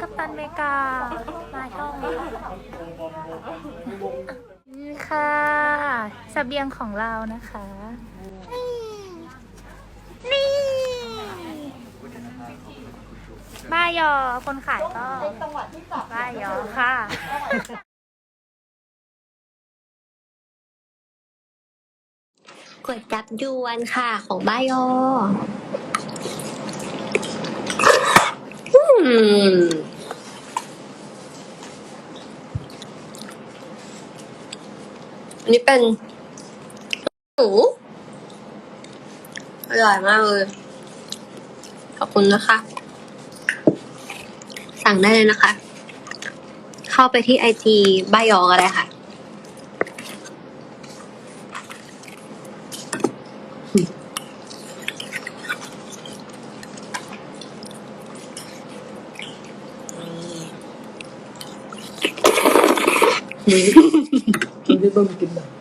กัปตันเมกา มาช่องนี่ค่ะสเบียงของเรานะคะ นี่นี่บ้ายอคนขายก็บ้ายอค่ะก๋วยจับยวนค่ะของบ้ายอ อืม อันนี้เป็นหมูอร่อยมากเลย ขอบคุณนะคะ สั่งได้เลยนะคะ เข้าไปที่ไอจีบ้ายอก็ได้ค่ะที่เบิ้มกินแบบ